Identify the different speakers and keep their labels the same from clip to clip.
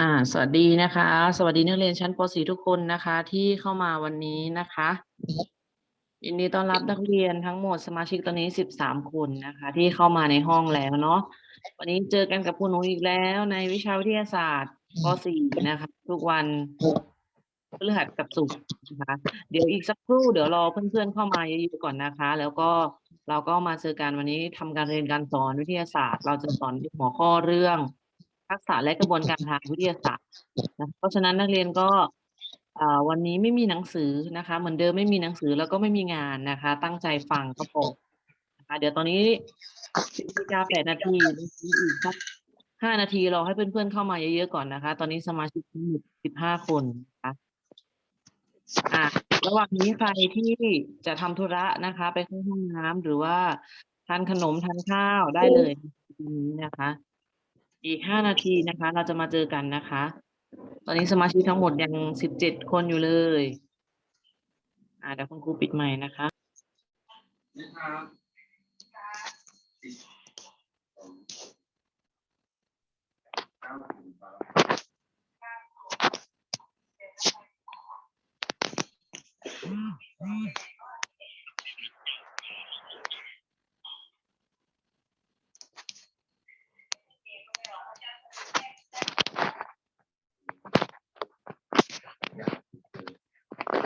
Speaker 1: อ่า สวัสดีนะคะ สวัสดีนักเรียนชั้นป .4 ทุกคนนะคะ ที่เข้ามาวันนี้นะคะยินดีต้อนรับนักเรียนทั้งหมดสมาชิกตอนนี้ 13 คนนะคะ ที่เข้ามาในห้องแล้วเนาะวันนี้เจอกันกับครูหนูอีกแล้วในวิชาวิทยาศาสตร์ป .4 นะคะ ทุกวันพฤหัสกับศุกร์นะคะ เดี๋ยวอีกสักครู่เดี๋ยวรอเพื่อนๆเข้ามาเยอะๆก่อนนะคะ แล้วก็เราก็มาเจอกันวันนี้ทำการเรียนการสอนวิทยาศาสตร์ เราจะสอนหัวข้อเรื่อง ทักษะและกระบวนการทางวิทยาศาสตร์นะเพราะฉะนั้นนักเรียนก็วันนี้ไม่มีหนังสือนะคะเหมือนเดิมไม่มีหนังสือแล้วก็ไม่มีงานนะคะ ตั้งใจฟังก็พอนะคะเดี๋ยวตอนนี้สิบนาฬิกาแปดนาทีอีกสักห้านาทีรอให้เพื่อนๆเข้ามาเยอะๆก่อนนะคะ ตอนนี้สมาชิกมดสิบห้าคนนะคะอะระหว่างนี้ใครที่จะทำธุระนะคะ ไปเข้าห้องน้ำหรือว่าทานขนมทานข้าวได้เลยนะคะ อีกห้านาทีนะคะ เราจะมาเจอกันนะคะ ตอนนี้สมาชิกทั้งหมดยังสิบเจ็ดคนอยู่เลย อ่าเดี๋ยวคุณครูปิดใหม่นะคะ
Speaker 2: ตัดตะละละนี่ก็พูดได้พูดได้พูดได้ไม่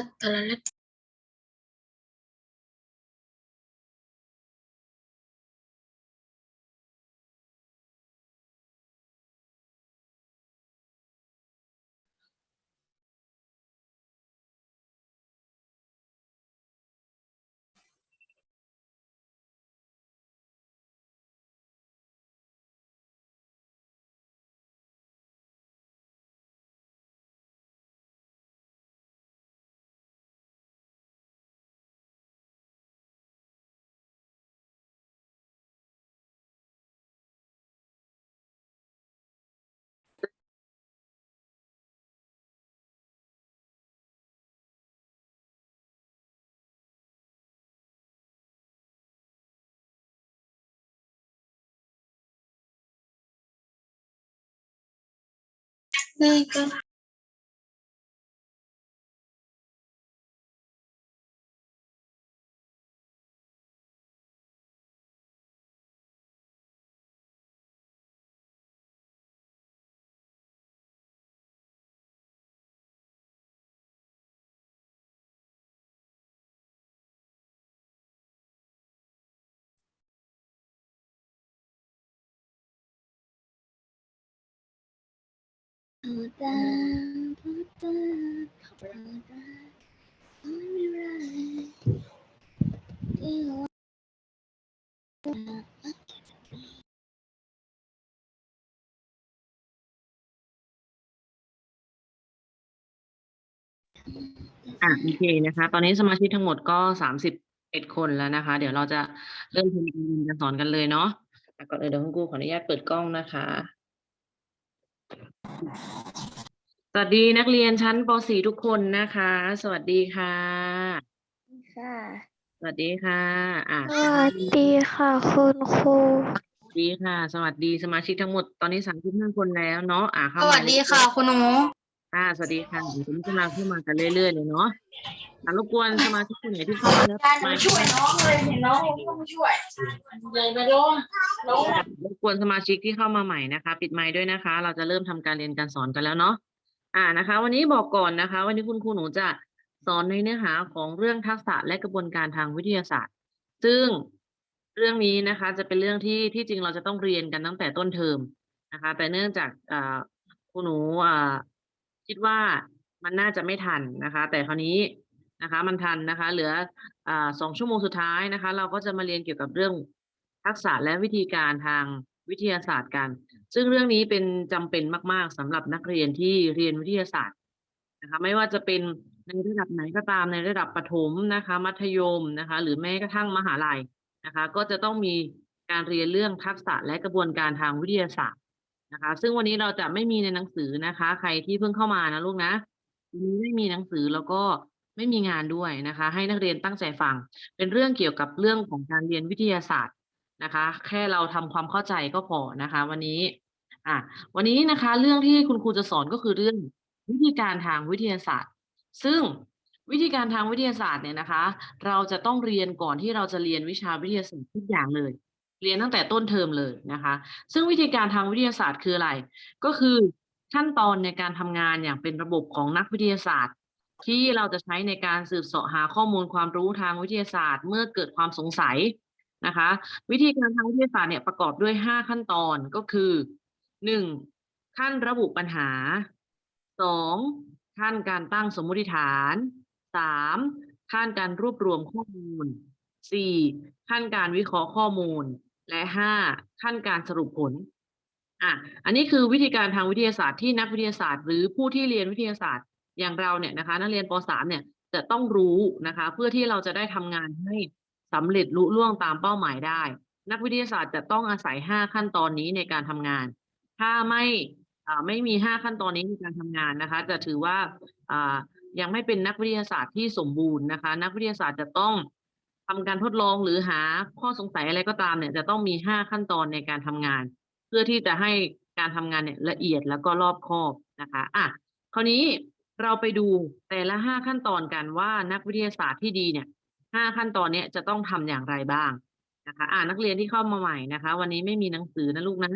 Speaker 2: มี อะ
Speaker 1: อะโอเคนะคะ ตอนนี้สมาชิกทั้งหมดก็สามสิบเอ็ดคนแล้วนะคะ เดี๋ยวเราจะเริ่มทำการเรียนการสอนกันเลยเนาะก่อนอื่นเดี๋ยวคุณครูขออนุญาตเปิดกล้องนะคะ สวัสดีนักเรียนชั้นป .4 ทุกคนนะคะ สวัสดีค่ะ
Speaker 2: ค่ะ
Speaker 1: สวัสดีค่ะอะ
Speaker 2: สวัสดีค่ะคุณครู
Speaker 1: สวัสดีค่ะ สวัสดีสมาชิกทั้งหมดตอนนี้สามสิบห้าคนแล้วเนาะอะเข้า
Speaker 3: ส
Speaker 1: มา
Speaker 3: วัสดีค่ะ คุณหนู
Speaker 1: อ่าสวัสดีค่ะเดี๋ยวจะกำลังเข้ามากันเรื่อยๆเลยเนาะอะรบกวนสมาชิกคนไหนที่เข้ามาแล้ว
Speaker 3: การ
Speaker 1: มา
Speaker 3: ช่วยน้องเลยเห็นน้องต้องช่วยเลยไปโดนน้อง
Speaker 1: รบกวนสมาชิกที่เข้ามาใหม่นะคะ ปิดไมค์ด้วยนะคะ เราจะเริ่มทำการเรียนการสอนกันแล้วเนาะอ่านะคะ วันนี้บอกก่อนนะคะ วันนี้คุณครูหนูจะสอนในเนื้อหาของเรื่องทักษะและกระบวนการทางวิทยาศาสตร์ ซึ่งเรื่องนี้นะคะ จะเป็นเรื่องที่ที่จริงเราจะต้องเรียนกันตั้งแต่ต้นเทอมนะคะ แต่เนื่องจากอ่าคุณหนูอ่า คิดว่ามันน่าจะไม่ทันนะคะ แต่คราวนี้นะคะ มันทันนะคะ เหลืออสองชั่วโมงสุดท้ายนะคะ เราก็จะมาเรียนเกี่ยวกับเรื่องทักษะและวิธีการทางวิทยาศาสตร์กัน ซึ่งเรื่องนี้เป็นจำเป็นมาก ๆสำหรับนักเรียนที่เรียนวิทยาศาสตร์นะคะ ไม่ว่าจะเป็นในระดับไหนก็ตามในระดับประถมนะคะ มัธยมนะคะ หรือแม้กระทั่งมหาลัยนะคะ ก็จะต้องมีการเรียนเรื่องทักษะและกระบวนการทางวิทยาศาสตร์ นะคะ ซึ่งวันนี้เราจะไม่มีในหนังสือนะคะ ใครที่เพิ่งเข้ามานะลูกนะวันนี้ไม่มีหนังสือแล้วก็ไม่มีงานด้วยนะคะ ให้นักเรียนตั้งใจฟัง เป็นเรื่องเกี่ยวกับเรื่องของการเรียนวิทยาศาสตร์นะคะ แค่เราทำความเข้าใจก็พอนะคะ วันนี้อะวันนี้นะคะ เรื่องที่คุณครูจะสอนก็คือเรื่องวิธีการทางวิทยาศาสตร์ ซึ่งวิธีการทางวิทยาศาสตร์เนี่ยนะคะ เราจะต้องเรียนก่อนที่เราจะเรียนวิชาวิทยาศาสตร์ทุกอย่างเลย เรียนตั้งแต่ต้นเทอมเลยนะคะ ซึ่งวิธีการทางวิทยาศาสตร์คืออะไร ก็คือขั้นตอนในการทำงานอย่างเป็นระบบของนักวิทยาศาสตร์ ที่เราจะใช้ในการสืบเสาะหาข้อมูลความรู้ทางวิทยาศาสตร์ เมื่อเกิดความสงสัยนะคะ วิธีการทางวิทยาศาสตร์เนี่ยประกอบด้วย 5 ขั้นตอนก็คือ 1. ขั้นระบุปัญหา 2. ขั้นการตั้งสมมติฐาน 3. ขั้นการรวบรวมข้อมูล 4. ขั้นการวิเคราะห์ข้อมูล และ 5. ขั้นการสรุปผลอะอันนี้คือวิธีการทางวิทยาศาสตร์ที่นักวิทยาศาสตร์ หรือผู้ที่เรียนวิทยาศาสตร์อย่างเราเนี่ยนะคะ นักเรียนป .3 เนี่ยจะต้องรู้นะคะ เพื่อที่เราจะได้ทำงานให้สำเร็จลุล่วงตามเป้าหมายได้ นักวิทยาศาสตร์จะต้องอาศัย 5 ขั้นตอนนี้ในการทำงาน ถ้าไม่อ่าไม่มี 5 ขั้นตอนนี้ในการทำงานนะคะ จะถือว่าอ่ายังไม่เป็นนักวิทยาศาสตร์ที่สมบูรณ์นะคะ นักวิทยาศาสตร์จะต้อง ทำการทดลองหรือหาข้อสงสัยอะไรก็ตามเนี่ย จะต้องมี5ขั้นตอนในการทำงาน เพื่อที่จะให้การทำงานเนี่ยละเอียดแล้วก็รอบคอบนะคะอะคราวนี้เราไปดูแต่ละ5ขั้นตอนกันว่านักวิทยาศาสตร์ที่ดีเนี่ยห้าขั้นตอนเนี้ยจะต้องทำอย่างไรบ้างนะคะ อ่านักเรียนที่เข้ามาใหม่นะคะ วันนี้ไม่มีหนังสือนะลูกนะ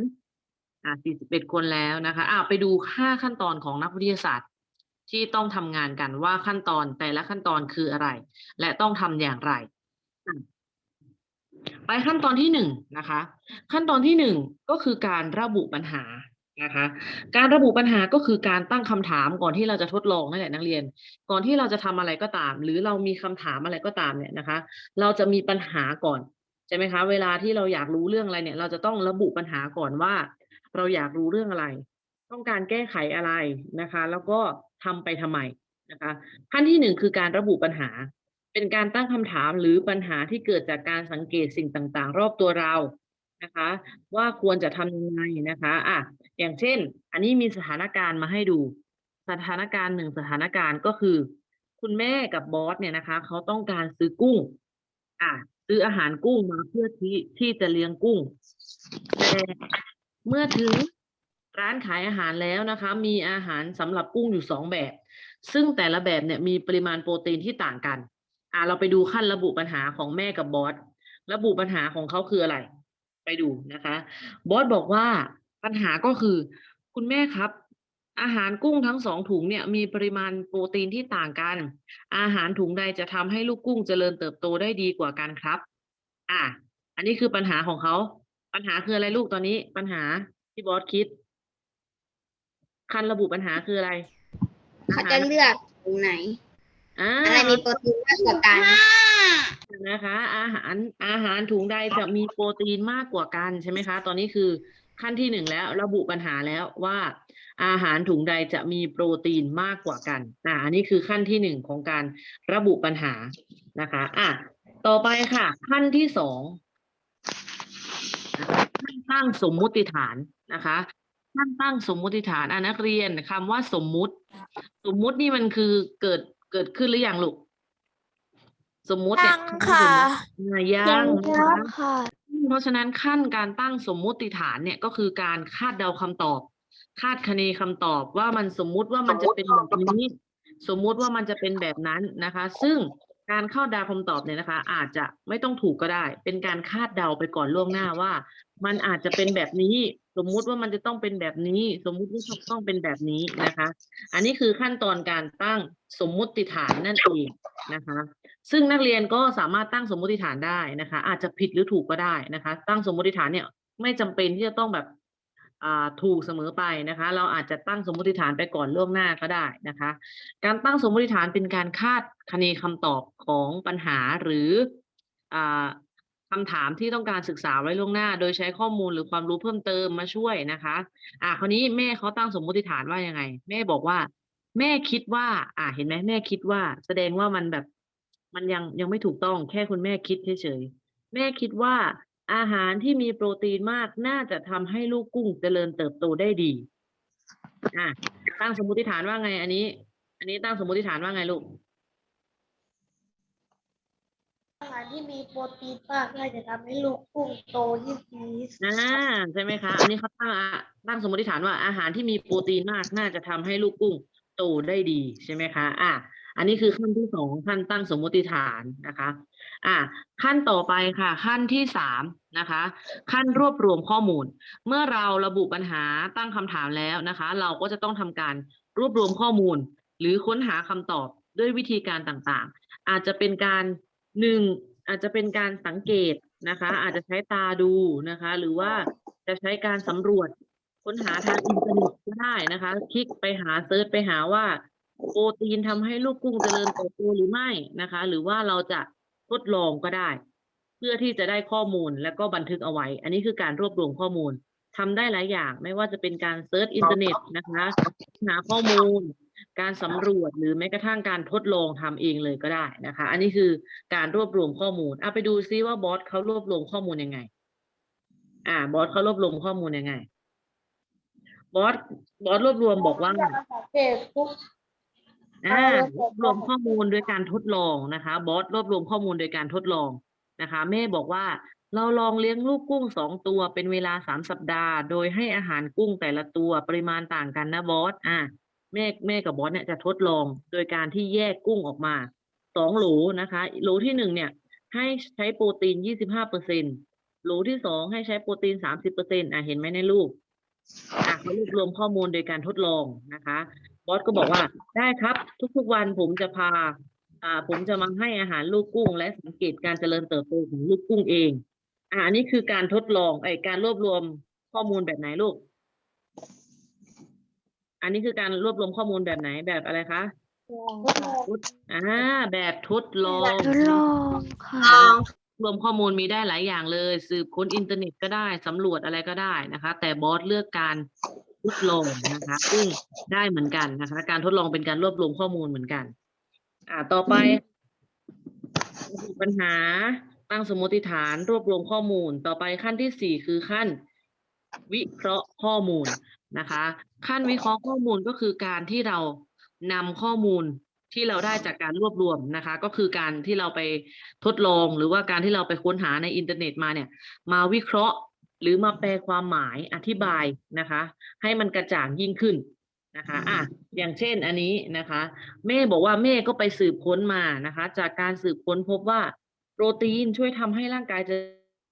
Speaker 1: อ่าสี่สิบเอ็ดคนแล้วนะคะอ่าไปดูห้าขั้นตอนของนักวิทยาศาสตร์ ที่ต้องทำงานกันว่าขั้นตอนแต่ละขั้นตอนคืออะไร และต้องทำอย่างไร ไปขั้นตอนที่หนึ่งนะคะ ขั้นตอนที่หนึ่งก็คือการระบุปัญหานะคะ การระบุปัญหาก็คือการตั้งคำถามก่อนที่เราจะทดลองนั่นแหละนักเรียน ก่อนที่เราจะทำอะไรก็ตาม หรือเรามีคำถามอะไรก็ตามเนี่ยนะคะ เราจะมีปัญหาก่อนใช่ไหมคะ เวลาที่เราอยากรู้เรื่องอะไรเนี่ย เราจะต้องระบุปัญหาก่อนว่า เราอยากรู้เรื่องอะไร ต้องการแก้ไขอะไรนะคะ แล้วก็ทำไปทำไมนะคะ ขั้นที่หนึ่งคือการระบุปัญหา เป็นการตั้งคำถามหรือปัญหาที่เกิดจากการสังเกตสิ่งต่างๆ รอบตัวเรานะคะ ว่าควรจะทำยังไงนะคะอะอย่างเช่น อันนี้มีสถานการณ์มาให้ดู สถานการณ์หนึ่งสถานการณ์ก็คือ คุณแม่กับบอสเนี่ยนะคะเขาต้องการซื้อกุ้ง อะซื้ออาหารกุ้งมาเพื่อที่ที่จะเลี้ยงกุ้งแต่เมื่อถึงร้านขายอาหารแล้วนะคะ มีอาหารสำหรับกุ้งอยู่สองแบบ ซึ่งแต่ละแบบเนี่ยมีปริมาณโปรตีนที่ต่างกัน อะเราไปดูขั้นระบุปัญหาของแม่กับบอสระบุปัญหาของเขาคืออะไร ไปดูนะคะ บอสบอกว่าปัญหาก็คือคุณแม่ครับ อาหารกุ้งทั้งสองถุงเนี่ยมีปริมาณโปรตีนที่ต่างกัน อาหารถุงใดจะทำให้ลูกกุ้งเจริญเติบโตได้ดีกว่ากันครับ อะ อันนี้คือปัญหาของเขา ปัญหาคืออะไรลูกตอนนี้ ปัญหาที่บอสคิด คันระบุปัญหาคืออะไร
Speaker 2: เขาจะเลือกตรงไหน
Speaker 1: อ่า
Speaker 2: อะไรมีโปรตีนมากกว่ากัน
Speaker 1: นะคะ อาหารอาหารถุงใดจะมีโปรตีนมากกว่ากันใช่ไหมคะ ตอนนี้คือขั้นที่หนึ่งแล้วระบุปัญหาแล้วว่า อาหารถุงใดจะมีโปรตีนมากกว่ากันอ่าอันนี้คือขั้นที่หนึ่งของการระบุปัญหานะคะอะต่อไปค่ะ ขั้นที่สองนะคะขั้นตั้งสมมุติฐานนะคะขั้นตั้งสมมุติฐานอะนักเรียนคำว่าสมมุติ สมมุตินี่มันคือเกิด เกิดขึ้นหรือยังลูก สมมุติเนี่ย
Speaker 3: ยังค่ะ
Speaker 1: อ่ายังนะคะเพราะฉะนั้นขั้นการตั้งสมมุติฐานเนี่ยก็คือการคาดเดาคำตอบ คาดคะเนคำตอบว่ามันสมมุติว่ามันจะเป็นแบบนี้ สมมุติว่ามันจะเป็นแบบนั้นนะคะ ซึ่ง การคาดเดาคำตอบเนี่ยนะคะ อาจจะไม่ต้องถูกก็ได้ เป็นการคาดเดาไปก่อนล่วงหน้าว่า มันอาจจะเป็นแบบนี้ สมมุติว่ามันจะต้องเป็นแบบนี้ สมมุติว่าต้องเป็นแบบนี้นะคะ อันนี้คือขั้นตอนการตั้งสมมุติฐานนั่นเองนะคะ ซึ่งนักเรียนก็สามารถตั้งสมมุติฐานได้นะคะ อาจจะผิดหรือถูกก็ได้นะคะ ตั้งสมมุติฐานเนี่ยไม่จำเป็นที่จะต้องแบบอ่า ถูกเสมอไปนะคะ เราอาจจะตั้งสมมติฐานไปก่อนล่วงหน้าก็ได้นะคะ การตั้งสมมติฐานเป็นการคาดคะเนคำตอบของปัญหาหรืออ่าคำถามที่ต้องการศึกษาไว้ล่วงหน้า โดยใช้ข้อมูลหรือความรู้เพิ่มเติมมาช่วยนะคะ อ่าคราวนี้แม่เขาตั้งสมมติฐานว่ายังไง แม่บอกว่า แม่คิดว่า อ่าเห็นไหมแม่คิดว่า แสดงว่ามันแบบ มันยังยังไม่ถูกต้องแค่คุณแม่คิดเฉยๆแม่คิดว่า อาหารที่มีโปรตีนมากน่าจะทำให้ลูกกุ้งเจริญเติบโตได้ดี อะตั้งสมมติฐานว่าไง อันนี้ อันนี้ตั้งสมมติฐานว่าไงลูก
Speaker 2: อาหารที่มีโปรตีนมากน่าจะทำให้ลูกกุ้งโตยิ่งดี
Speaker 1: อ่าใช่ไหมคะ อันนี้เขาตั้งอะตั้งสมมติฐานว่าอาหารที่มีโปรตีนมากน่าจะทำให้ลูกกุ้งโตได้ดีใช่ไหมคะ อะ อันนี้คือขั้นที่สองขั้นตั้งสมมติฐานนะคะอะขั้นต่อไปค่ะ ขั้นที่สามนะคะ ขั้นรวบรวมข้อมูล เมื่อเราระบุปัญหาตั้งคำถามแล้วนะคะ เราก็จะต้องทำการรวบรวมข้อมูล หรือค้นหาคำตอบด้วยวิธีการต่างๆ อาจจะเป็นการหนึ่งอาจจะเป็นการสังเกตนะคะ อาจจะใช้ตาดูนะคะ หรือว่าจะใช้การสำรวจค้นหาทางอินเทอร์เน็ตก็ได้นะคะ คลิกไปหาเซิร์ชไปหาว่า โปรตีนทำให้ลูกกุ้งเจริญเติบโตหรือไม่นะคะ หรือว่าเราจะทดลองก็ได้ เพื่อที่จะได้ข้อมูลแล้วก็บันทึกเอาไว้ อันนี้คือการรวบรวมข้อมูลทำได้หลายอย่างไม่ว่าจะเป็นการเซิร์ชอินเทอร์เน็ตนะคะหาข้อมูล การสำรวจหรือแม้กระทั่งการทดลองทำเองเลยก็ได้นะคะ อันนี้คือการรวบรวมข้อมูลเอาไปดูซิว่าบอสเขารวบรวมข้อมูลยังไง อ่า บอสเขารวบรวมข้อมูลยังไงบอสบอสรวบรวมบอกว่า
Speaker 2: เกตทุก
Speaker 1: อ่า
Speaker 2: เออ
Speaker 1: รวบรวมข้อมูลโดยการทดลองนะคะบอสรวบรวมข้อมูลโดยการทดลองนะคะแม่บอกว่าเราลองเลี้ยงลูกกุ้งสองตัวเป็นเวลาสามสัปดาห์ โดยให้อาหารกุ้งแต่ละตัวปริมาณต่างกันนะบอสอ่าแม่แม่กับบอสเนี่ยจะทดลองโดยการที่แยกกุ้งออกมาสองโหลนะคะโหลที่หนึ่งเนี่ย ให้ใช้โปรตีนยี่สิบห้าเปอร์เซ็นโหลที่สองให้ใช้โปรตีนสามสิบเปอร์เซ็นอะเห็นไหมในรูปอะเขารวบรวมข้อมูลโดยการทดลองนะคะ บอสก็บอกว่าได้ครับ ทุกๆวันผมจะพา อ่า ผมจะมาให้อาหารลูกกุ้ง และสังเกตการเจริญเติบโตของลูกกุ้งเอง อ่าอันนี้คือการทดลองไอ้การรวบรวมข้อมูลแบบไหนลูก อันนี้คือการรวบรวมข้อมูลแบบไหนแบบอะไรคะทดอ่าแบบทดลอง
Speaker 2: ทดลองค่ะ
Speaker 1: รวมข้อมูลมีได้หลายอย่างเลย สืบค้นอินเทอร์เน็ตก็ได้สำรวจอะไรก็ได้นะคะ แต่บอสเลือกการ ทดลองนะคะซึ่งได้เหมือนกันนะคะ การทดลองเป็นการรวบรวมข้อมูลเหมือนกัน อ่าต่อไป ปัญหาตั้งสมมติฐานรวบรวมข้อมูล ต่อไปขั้นที่สี่คือขั้นวิเคราะห์ข้อมูลนะคะ ขั้นวิเคราะห์ข้อมูลก็คือการที่เรานำข้อมูลที่เราได้จากการรวบรวมนะคะ ก็คือการที่เราไปทดลองหรือว่าการที่เราไปค้นหาในอินเทอร์เน็ตมาเนี่ย มาวิเคราะห์ หรือมาแปลความหมายอธิบายนะคะ ให้มันกระจ่างยิ่งขึ้นนะคะอะอย่างเช่นอันนี้นะคะ แม่บอกว่าแม่ก็ไปสืบค้นมานะคะ จากการสืบค้นพบว่าโปรตีนช่วยทำให้ร่างกายเ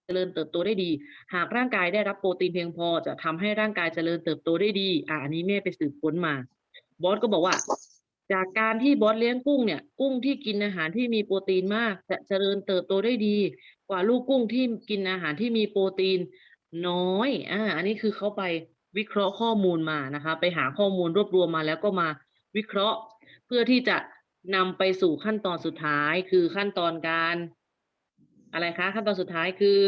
Speaker 1: จริญเติบโตได้ดี หากร่างกายได้รับโปรตีนเพียงพอจะทำให้ร่างกายเจริญเติบโตได้ดี อะอันนี้แม่ไปสืบค้นมา บอสก็บอกว่า จากการที่บอสเลี้ยงกุ้งเนี่ย กุ้งที่กินอาหารที่มีโปรตีนมาก จะเจริญเติบโตได้ดี กว่าลูกกุ้งที่กินอาหารที่มีโปรตีน น้อยอ่าอันนี้คือเขาไปวิเคราะห์ข้อมูลมานะคะ ไปหาข้อมูลรวบรวมมาแล้วก็มาวิเคราะห์ เพื่อที่จะนำไปสู่ขั้นตอนสุดท้าย คือขั้นตอนการ อะไรคะ ขั้นตอนสุดท้ายคือ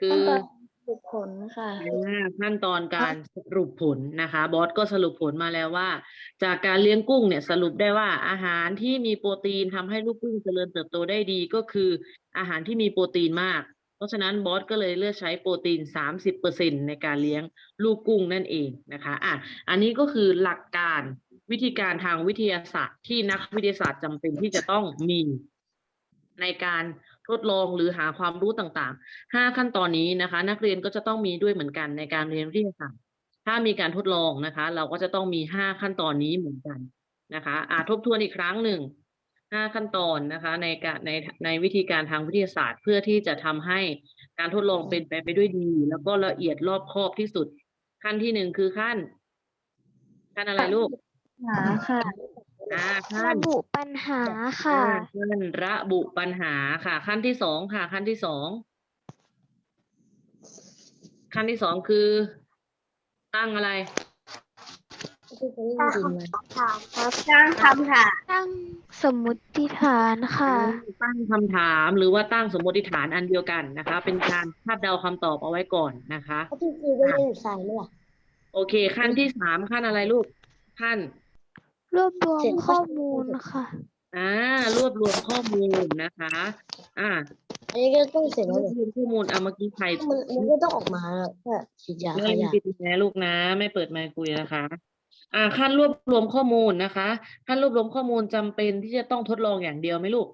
Speaker 1: คือ
Speaker 2: สุดผลค่ะ
Speaker 1: อ่าขั้นตอนการสรุปผลนะคะ บอสก็สรุปผลมาแล้วว่า จากการเลี้ยงกุ้งเนี่ยสรุปได้ว่าอาหารที่มีโปรตีนทำให้ลูกกุ้งเจริญเติบโตได้ดีก็คือ อาหารที่มีโปรตีนมาก เพราะฉะนั้นบอสก็เลยเลือกใช้โปรตีน 30%ในการเลี้ยงลูกกุ้งนั่นเองนะคะอะอันนี้ก็คือหลักการวิธีการทางวิทยาศาสตร์ที่นักวิทยาศาสตร์จำเป็นที่จะต้องมีในการทดลองหรือหาความรู้ต่างๆห้าขั้นตอนนี้นะคะ นักเรียนก็จะต้องมีด้วยเหมือนกันในการเรียนวิทยาศาสตร์ ถ้ามีการทดลองนะคะ เราก็จะต้องมีห้าขั้นตอนนี้เหมือนกันนะคะอ่าทบทวนอีกครั้งหนึ่ง ห้าขั้นตอนนะคะในการในในวิธีการทางวิทยาศาสตร์ เพื่อที่จะทำให้การทดลองเป็นไปไปด้วยดี แล้วก็ละเอียดรอบคอบที่สุด ขั้นที่หนึ่งคือขั้น ขั้นอะไรลูก
Speaker 2: หาค่ะ
Speaker 1: อ่าขั้
Speaker 2: ระ
Speaker 1: น
Speaker 2: บุปัญหาค่ะ
Speaker 1: อ่าขั้นระบุปัญหาค่ะ ขั้นที่สองค่ะ ขั้นที่สองขั้นที่สองคือ ตั้งอะไร
Speaker 2: ตั้งคำถามครับ
Speaker 3: ตั้งคำถาม
Speaker 2: ตั้งสมมุติฐานค่ะ
Speaker 1: ตั้งคำถามหรือว่าตั้งสมมติฐานอันเดียวกันนะคะ เป็นการคาดเดาคำตอบเอาไว้ก่อนนะคะ
Speaker 3: ที่คือไม่ได้ใส่เลย
Speaker 1: โอเค ขั้นที่สามขั้นอะไรลูกขั้น
Speaker 2: รวบรวมข้อมูลค่ะ
Speaker 1: อ่ารวบรวมข้อมูลนะคะ อ่า
Speaker 3: อันนี้ก็ต้องเสร็จ
Speaker 1: ร
Speaker 3: แล้ว
Speaker 1: วบ
Speaker 3: เลย
Speaker 1: รวมข้อมูลเอาเมื่อกี้ใคร
Speaker 3: มันมันก็ต้องออกมาแล้วแค่ฉีดยา
Speaker 1: ไม่
Speaker 3: ขยะ
Speaker 1: ปิดแม่ลูกนะ ไม่เปิดไมค์คุยนะคะ อ่าขั้นรวบรวมข้อมูลนะคะขั้นรวบรวมข้อมูลจำเป็นที่จะต้องทดลองอย่างเดียวไหมลูก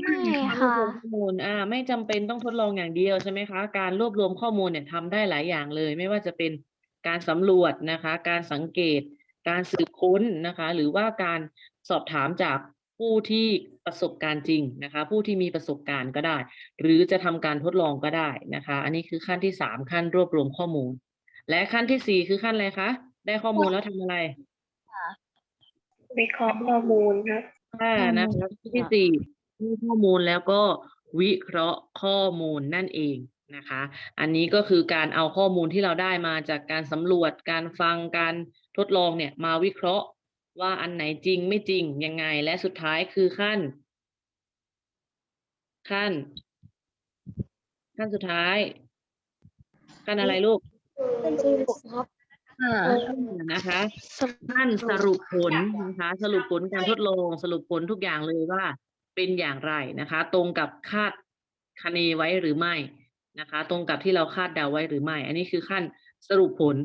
Speaker 2: ไม่
Speaker 1: การรวบ
Speaker 2: ค่ะ
Speaker 1: รวมข้อมูลอ่าไม่จำเป็นต้องทดลองอย่างเดียวใช่ไหมคะ การรวบรวมข้อมูลเนี่ยทำได้หลายอย่างเลย ไม่ว่าจะเป็นการสำรวจนะคะ การสังเกต การสืบค้นนะคะ หรือว่าการสอบถามจากผู้ที่ประสบการณ์จริงนะคะ ผู้ที่มีประสบการณ์ก็ได้ หรือจะทำการทดลองก็ได้นะคะ อันนี้คือขั้นที่สามขั้นรวบรวมข้อมูล และขั้นที่สี่คือขั้นอะไรคะ ได้ข้อมูลแล้วทำอะไร
Speaker 3: วิเคราะห์ข้อมูลครับ
Speaker 1: ค่ะนะคะข้อที่สี่มีข้อมูลแล้วก็วิเคราะห์ข้อมูลนั่นเองนะคะ อันนี้ก็คือการเอาข้อมูลที่เราได้มาจากการสำรวจ การฟัง การทดลองเนี่ยมาวิเคราะห์ว่าอันไหนจริงไม่จริงยังไง และสุดท้ายคือขั้น ขั้น ขั้นสุดท้าย ขั้นอะไรลูก
Speaker 3: เป็นสรุปครับ
Speaker 1: นะคะท่านสรุปผลนะคะ สรุปผลการทดลองสรุปผลทุกอย่างเลยว่า เป็นอย่างไรนะคะ ตรงกับคาดคะเนไว้หรือไม่นะคะ ตรงกับที่เราคาดเดาไว้หรือไม่ อันนี้คือขั้นสรุปผล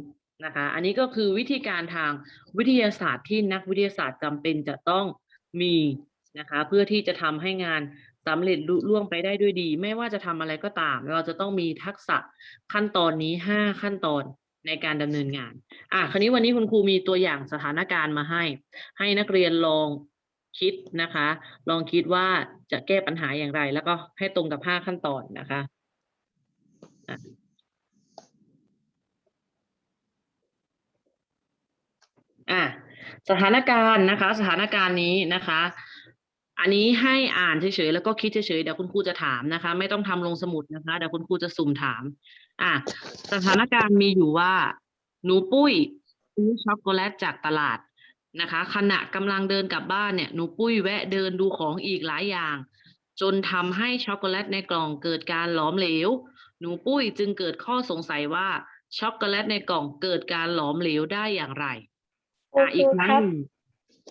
Speaker 1: นะคะ อันนี้ก็คือวิธีการทางวิทยาศาสตร์ที่นักวิทยาศาสตร์จำเป็นจะต้องมีนะคะ เพื่อที่จะทำให้งาน สำเร็จลุล่วงไปได้ด้วยดี ไม่ว่าจะทำอะไรก็ตาม เราจะต้องมีทักษะขั้นตอนนี้ห้าขั้นตอนในการดำเนินงาน อะคราวนี้วันนี้คุณครูมีตัวอย่างสถานการณ์มาให้ ให้นักเรียนลองคิดนะคะ ลองคิดว่าจะแก้ปัญหาอย่างไร แล้วก็ให้ตรงกับห้าขั้นตอนนะคะอะอะสถานการณ์นะคะ สถานการณ์นี้นะคะ อันนี้ให้อ่านเฉยๆแล้วก็คิดเฉยๆเดี๋ยวคุณครูจะถามนะคะ ไม่ต้องทำลงสมุดนะคะเดี๋ยวคุณครูจะสุ่มถาม อะสถานการณ์มีอยู่ว่า หนูปุ้ยซื้อช็อกโกแลตจากตลาดนะคะ ขณะกำลังเดินกลับบ้านเนี่ยหนูปุ้ยแวะเดินดูของอีกหลายอย่าง จนทำให้ช็อกโกแลตในกล่องเกิดการหลอมเหลว หนูปุ้ยจึงเกิดข้อสงสัยว่าช็อกโกแลตในกล่องเกิดการหลอมเหลวได้อย่างไรอะอีกครั้งหนึ่ง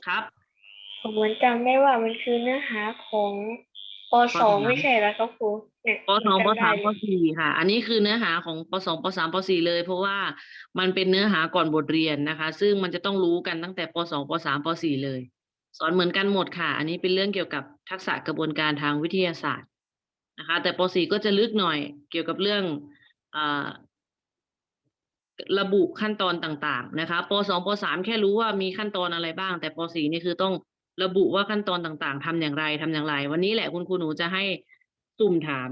Speaker 1: ครับ
Speaker 3: ผมเหมือนจำได้ว่ามันคือเนื้อหาของปสองไม่ใช่แล้วครับครูเนี่ย
Speaker 1: ปสองป
Speaker 3: จำได้
Speaker 1: สามปสี่ค่ะ อันนี้คือเนื้อหาของปสองปสามปสี่เลย เพราะว่ามันเป็นเนื้อหาก่อนบทเรียนนะคะ ซึ่งมันจะต้องรู้กันตั้งแต่ปสองปสามปสี่เลย สอนเหมือนกันหมดค่ะ อันนี้เป็นเรื่องเกี่ยวกับทักษะกระบวนการทางวิทยาศาสตร์นะคะ แต่ปสี่ก็จะลึกหน่อยเกี่ยวกับเรื่องอาระบุขั้นตอนต่างๆ นะคะปสองปสามแค่รู้ว่ามีขั้นตอนอะไรบ้าง แต่ปสี่นี่คือต้อง ระบุว่าขั้นตอนต่างๆทำอย่างไรทำอย่างไร วันนี้แหละคุณครูหนูจะให้สุ่มถาม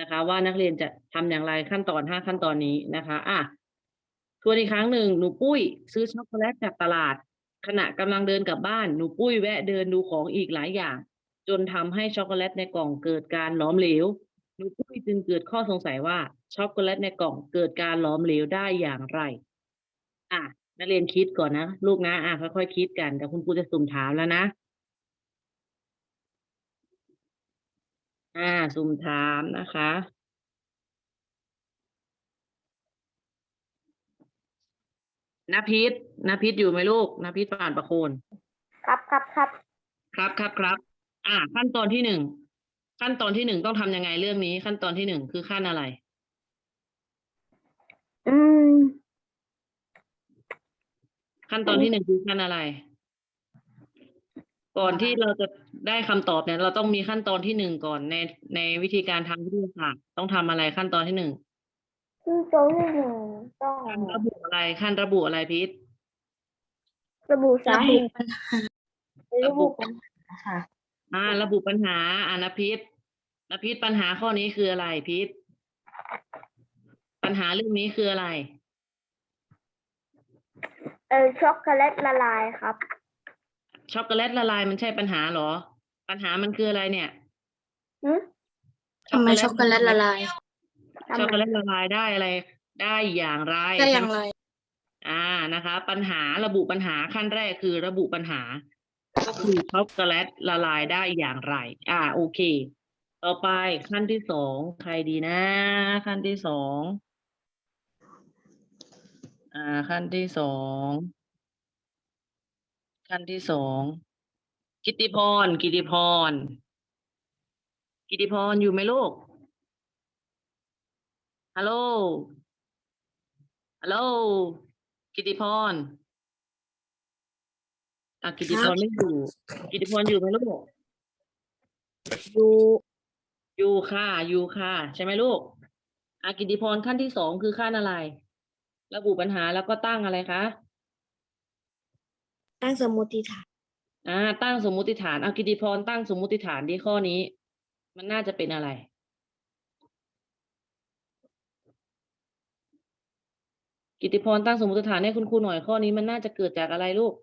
Speaker 1: นะคะ ว่านักเรียนจะทำอย่างไรขั้นตอนห้าขั้นตอนนี้นะคะอะทวนอีกครั้งหนึ่งหนูปุ้ย ซื้อช็อกโกแลตจากตลาด ขณะกำลังเดินกลับบ้านหนูปุ้ยแวะเดินดูของอีกหลายอย่าง จนทำให้ช็อกโกแลตในกล่องเกิดการหลอมเหลวหนูปุ้ยจึงเกิดข้อสงสัยว่าช็อกโกแลตในกล่องเกิดการหลอมเหลวได้อย่างไร อะ นักเรียนคิดก่อนนะ ลูกนะ อะค่อยๆคิดกัน แต่คุณครูจะสุ่มถามแล้วนะ อ่า สุ่มถามนะคะนพิษนพิษอยู่ไหมลูกนพิษผ่านประโคน
Speaker 3: ครับครับครับ
Speaker 1: ครับครับครับ อ่า ขั้นตอนที่หนึ่ง ขั้นตอนที่หนึ่งต้องทำยังไงเรื่องนี้ ขั้นตอนที่หนึ่งคือขั้นอะไร
Speaker 2: อืม
Speaker 1: ขั้นตอนที่หนึ่งคือขั้นอะไร ก่อนที่เราจะได้คำตอบเนี่ย เราต้องมีขั้นตอนที่หนึ่งก่อนในในวิธีการทางวิทยาศาสตร์ต้องทำอะไรขั้นตอนที่หนึ่ง
Speaker 2: รซึ่งโจ๊กที่หนึ่งต้อง
Speaker 1: ขั้นระบุอะไรขั้นระบุอะไรพีท
Speaker 2: ระบุสาเหตุ
Speaker 1: ระบุ
Speaker 2: ปัญหาค่ะ
Speaker 1: อ่า ระบุปัญหาอ่านพีทนพีทปัญหาข้อนี้คืออะไรพีทปัญหาเรื่องนี้คืออะไร
Speaker 2: เออช็อกโกแลตละลายครับ
Speaker 1: ช็อกโกแลตละลายมันใช่ปัญหาเหรอ ปัญหามันคืออะไรเนี่ย
Speaker 2: หืม
Speaker 4: ทำไมช็อกโกแลตละลาย
Speaker 1: ช็อกโกแลตละลายได้อะไร ได้อย่างไร
Speaker 4: ได้อย่างไร
Speaker 1: อ่านะคะ ปัญหาระบุปัญหาขั้นแรกคือระบุปัญหา ก็คือช็อกโกแลตละลายได้อย่างไร อ่า โอเค ต่อไปขั้นที่สองใครดีนะ ขั้นที่สอง อ่า ขั้นที่สอง ขั้นที่สอง กิติพร กิติพร กิติพรอยู่ไหมลูก ฮัลโหล ฮัลโหล กิติพรอะกิติพรไม่อยู่ กิติพรอยู่ไหมลูก อยู่ อยู่ค่ะ อยู่ค่ะ ใช่ไหมลูกอะกิติพรขั้นที่สองคือขั้นอะไร ระบุปัญหาแล้วก็ตั้งอะไรคะ
Speaker 2: ตั้งสมมติฐาน
Speaker 1: อ่า ตั้งสมมุติฐาน เอากิตติพรตั้งสมมุติฐานที่ข้อนี้ มันน่าจะเป็นอะไร กิตติพรตั้งสมมุติฐานให้คุณครูหน่อยข้อนี้มันน่าจะเกิดจากอะไรลูก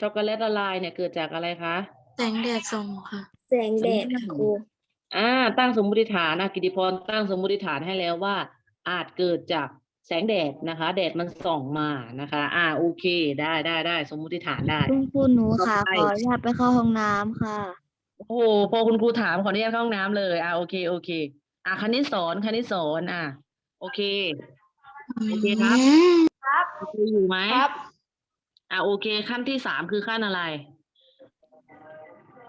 Speaker 1: ช็อกโกแลตละลายเนี่ยเกิดจากอะไรคะ
Speaker 4: แสงแดดส่องค่ะ
Speaker 2: แสงแดดค่ะครู
Speaker 1: อ่า ตั้งสมมุติฐานนะกิติพรตั้งสมมุติฐานให้แล้วว่า อาจเกิดจากแสงแดดนะคะ แดดมันส่องมานะคะ อ่าโอเค ได้ได้ได้สมมุติฐานได้
Speaker 2: คุณครูหนูค่ะ
Speaker 1: ต่อไป
Speaker 2: ขออนุญาตไปเข้าห้องน้ำค่ะ
Speaker 1: โอ้โหพอคุณครูถามขออนุญาตเข้าห้องน้ำเลยอ่าโอเคโอเค อ่าคณิตสอนคณิตสอนอ่าโอเค โอเคครับโอเคอยู่ไหม
Speaker 2: ครับ
Speaker 1: อ่าโอเค ขั้นที่สามคือขั้นอะไร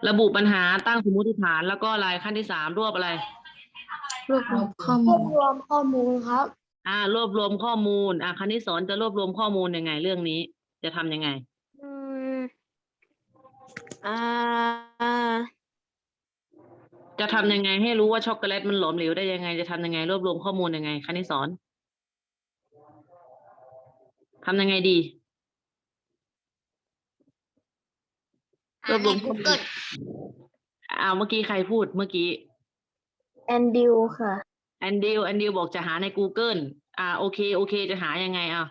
Speaker 1: ระบุปัญหาตั้งสมมุติฐานแล้วก็อะไรขั้นที่สามรวบอะไร
Speaker 4: รวบรวมข้อ
Speaker 2: ร
Speaker 4: มู
Speaker 2: ว
Speaker 4: ล
Speaker 2: บรวมข้อมูลครับ
Speaker 1: อ่ารวบรวมข้อมูล อ่าคณิตสอนจะรวบรวมข้อมูลยังไง เรื่องนี้ จะทำยังไง
Speaker 2: อืมอ่า
Speaker 1: จะทำยังไงให้รู้ว่าช็อกโกแลตมันหลอมเหลวได้ยังไง จะทำยังไง รวบรวมข้อมูลยังไงคณิตสอนทำยังไงดี รวบรวมข้อมูล อ่าเมื่อกี้ใครพูดเมื่อกี้
Speaker 2: แอนดิวค่ะ
Speaker 1: แอนดิวแอนดิวบอกจะหาใน Google อ่าโอเคโอเค จะหายังไงอะ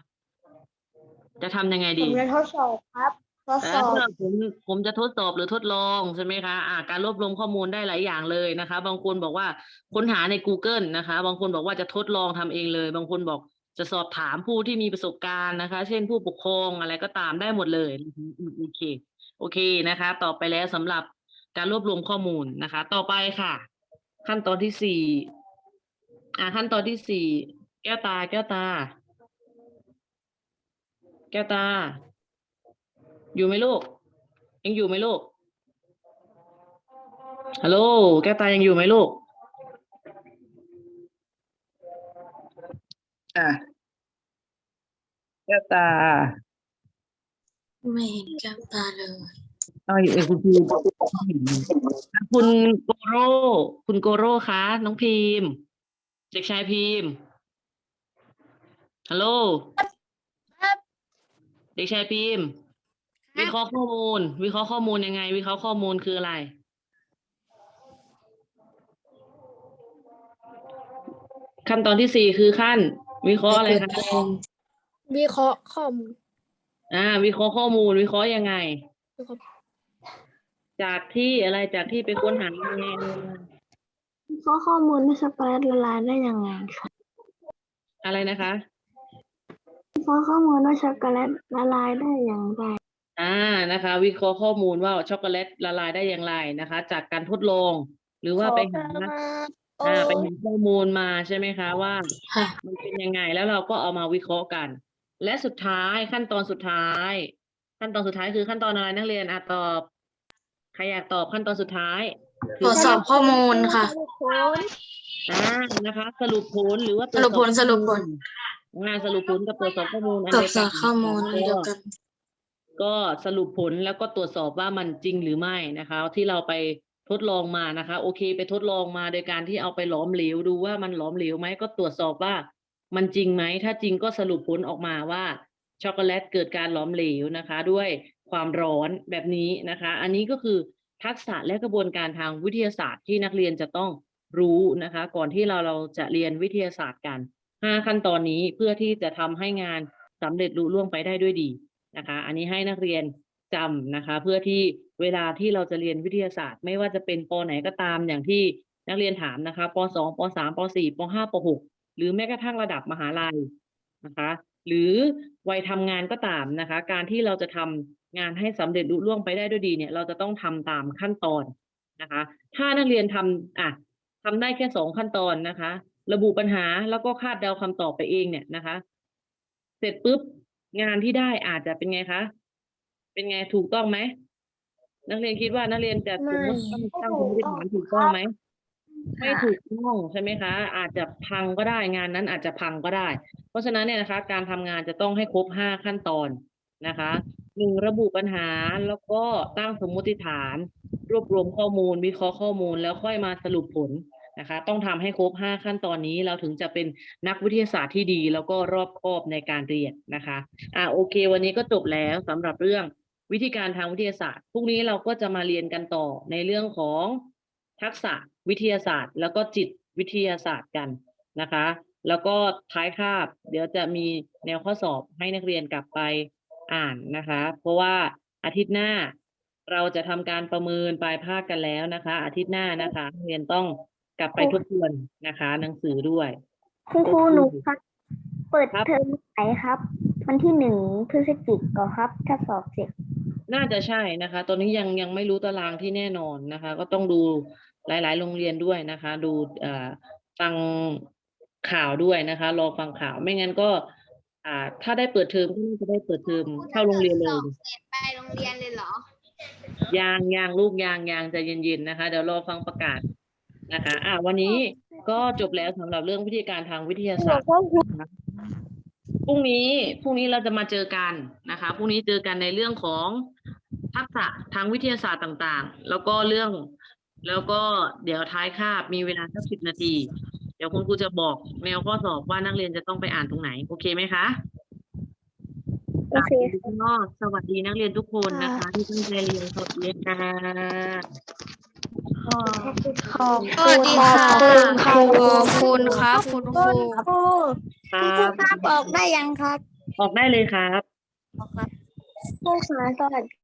Speaker 1: จะทำยังไง
Speaker 2: ผ
Speaker 1: ดี
Speaker 2: มจะทดสอบครับทด
Speaker 1: เอ
Speaker 2: สอบ
Speaker 1: อผมผมจะทดสอบหรือทดลองใช่ไหมคะอ่าการรวบรวมข้อมูลได้หลายอย่างเลยนะคะ บางคนบอกว่าค้นหาใน Google นะคะ บางคนบอกว่าจะทดลองทำเองเลย บางคนบอกจะสอบถามผู้ที่มีประสบการณ์นะคะ เช่นผู้ปกครองอะไรก็ตามได้หมดเลยอืมอืมโอเค โอเคนะคะ ต่อไปแล้วสำหรับการรวบรวมข้อมูลนะคะ ต่อไปค่ะ ขั้นตอนที่สี่อ่าขั้นตอนที่สี่แก้วตา แก้วตา แก้วตา อยู่ไหมลูก ยังอยู่ไหมลูกฮัลโหลแก้วตายังอยู่ไหมลูกอะแก้วตา
Speaker 4: ไม่เห็นแก้วตาเลย
Speaker 1: เอาอยู่เออคุณพิมพ์คุณโกโร่คุณโกโร่คะน้องพิมพ์เด็กชายพิมพ์ฮัลโหลเด็กชายพิมพ์วิเคราะห์ข้อมูล วิเคราะห์ข้อมูลยังไง วิเคราะห์ข้อมูลคืออะไร ขั้นตอนที่สี่คือขั้น วิเคราะห์อะไรคะ
Speaker 2: วิเคราะห์ข้อมูล
Speaker 1: อ่า วิเคราะห์ข้อมูล วิเคราะห์ยังไง
Speaker 2: วิเคราะห์
Speaker 1: จากที่อะไรจากที่ไปค้นหายังไง
Speaker 2: วิเคราะห์ข้อมูลว่าช็อกโกแลตละลายได้ยังไงคะ
Speaker 1: อะไรนะคะ
Speaker 2: วิเคราะห์ข้อมูลว่าช็อกโกแลตละลายได้อย่างไร
Speaker 1: อ่านะคะ วิเคราะห์ข้อมูลว่าช็อกโกแลตละลายได้อย่างไรนะคะ จากการทดลอง หรือว่าไปหาอ่าไปหาข้อมูลมาใช่ไหมคะว่า
Speaker 4: ค่ะ
Speaker 1: มันเป็นยังไงแล้วเราก็เอามาวิเคราะห์กัน และสุดท้ายขั้นตอนสุดท้าย ขั้นตอนสุดท้ายคือขั้นตอนอะไรนักเรียนอะตอบ ใครอยากตอบขั้นตอนสุดท้าย
Speaker 4: ตรวจสอบข้อมูลค่ะ
Speaker 1: อ่านะคะ สรุปผลหรือว่า
Speaker 4: สรุปผล
Speaker 1: ตวจ
Speaker 4: สรุปผล
Speaker 1: งานสรุปผลกับตรวจสอบข้อมูลน
Speaker 4: ตรว
Speaker 1: เดี
Speaker 4: จ
Speaker 1: ย
Speaker 4: ส
Speaker 1: กั
Speaker 4: อนบข้อมูลอันเดียวกัน
Speaker 1: ก็สรุปผลแล้วก็ตรวจสอบว่ามันจริงหรือไม่นะคะ ที่เราไปทดลองมานะคะ โอเค ไปทดลองมาโดยการที่เอาไปหลอมเหลวดูว่ามันหลอมเหลวไหมก็ตรวจสอบว่า มันจริงไหมถ้าจริงก็สรุปผลออกมาว่าช็อกโกแลตเกิดการหลอมเหลวนะคะ ด้วย ความร้อนแบบนี้นะคะ อันนี้ก็คือทักษะและกระบวนการทางวิทยาศาสตร์ที่นักเรียนจะต้องรู้นะคะ ก่อนที่เราเราจะเรียนวิทยาศาสตร์กันห้าขั้นตอนนี้เพื่อที่จะทำให้งานสำเร็จลุล่วงไปได้ด้วยดีนะคะ อันนี้ให้นักเรียนจำนะคะ เพื่อที่เวลาที่เราจะเรียนวิทยาศาสตร์ ไม่ว่าจะเป็นปไหนก็ตามอย่างที่นักเรียนถามนะคะปสองปสามปสี่ปห้าปหกหรือแม้กระทั่งระดับมหาลัยนะคะ หรือวัยทำงานก็ตามนะคะ การที่เราจะทำ งานให้สำเร็จลุล่วงไปได้ด้วยดีเนี่ย เราจะต้องทำตามขั้นตอนนะคะ ถ้านักเรียนทำอะทำได้แค่สองขั้นตอนนะคะ ระบุปัญหาแล้วก็คาดเดาคำตอบไปเองเนี่ยนะคะ เสร็จปุ๊บงานที่ได้อาจจะเป็นไงคะ เป็นไงถูกต้องไหมนักเรียนคิดว่านักเรียนจะสมมติตั้งตั้งสมมติฐานถูกต้องไหมไม่ถูกต้องใช่ไหมคะ อาจจะพังก็ได้งานนั้นอาจจะพังก็ได้ เพราะฉะนั้นเนี่ยนะคะ การทำงานจะต้องให้ครบห้าขั้นตอนนะคะ หนึ่งระบุปัญหาแล้วก็ตั้งสมมติฐาน รวบรวมข้อมูล วิเคราะห์ข้อมูลแล้วค่อยมาสรุปผลนะคะ ต้องทำให้ครบห้าขั้นตอนนี้เราถึงจะเป็นนักวิทยาศาสตร์ที่ดี แล้วก็รอบคอบในการเรียนนะคะอ่าโอเค วันนี้ก็จบแล้วสำหรับเรื่องวิธีการทางวิทยาศาสตร์พรุ่งนี้เราก็จะมาเรียนกันต่อในเรื่องของทักษะวิทยาศาสตร์ แล้วก็จิตวิทยาศาสตร์กันนะคะ แล้วก็ท้ายคาบ เดี๋ยวจะมีแนวข้อสอบให้นักเรียนกลับไป อ่านนะคะ เพราะว่าอาทิตย์หน้าเราจะทำการประเมินปลายภาคกันแล้วนะคะ อาทิตย์หน้านะคะนักเรียนต้องกลับไปทบทวนนะคะ หนังสือด้วย
Speaker 2: คุณครูหนูครับเปิด
Speaker 1: ครับ
Speaker 2: เทอมไหนครับ วันที่หนึ่งพฤศจิกก็ครับ ถ้าสอบเสร็จ
Speaker 1: น่าจะใช่นะคะ ตอนนี้ยังยังไม่รู้ตารางที่แน่นอนนะคะ ก็ต้องดูหลาย ๆ โรงเรียนด้วยนะคะ ดูเอ่อฟังข่าวด้วยนะคะรอฟังข่าวไม่งั้นก็ อ่า ถ้าได้เปิดเทอมก็น่าจะได้เปิดเทอมเข้าโรงเรียนเลย
Speaker 5: เสร็จไปโรงเรียนเลยเหรอ
Speaker 1: ยางยางลูกยางยางใจเย็นๆนะคะ เดี๋ยวรอฟังประกาศนะคะ อ่าวันนี้ก็จบแล้วสำหรับเรื่องวิธีการทางวิทยาศาสตร์นะคะพรุ่งนี้พรุ่งนี้เราจะมาเจอกันนะคะพรุ่งนี้เจอกันในเรื่องของทักษะทางวิทยาศาสตร์ต่างๆ แล้วก็เรื่อง แล้วก็เดี๋ยวท้ายคาบมีเวลาสักสิบนาที เดี๋ยวคุณครูจะบอกแนวข้อสอบว่านักเรียนจะต้องไปอ่านตรงไหน โอเคไหมคะ
Speaker 2: โอเค
Speaker 1: ก็สวัสดีนักเรียนทุกคนนะคะ ที่ตั้งใจเรียนสวัสดีค่ะ
Speaker 2: ขอบ
Speaker 4: สวัสดีค่ะ
Speaker 2: ขอบคุณ
Speaker 4: ขอบคุณครับคุณครู
Speaker 2: ครู
Speaker 1: ครับ
Speaker 2: บอกได้ยังครับ
Speaker 1: ออกได้เลยครับ
Speaker 2: ครูขาสวัสดี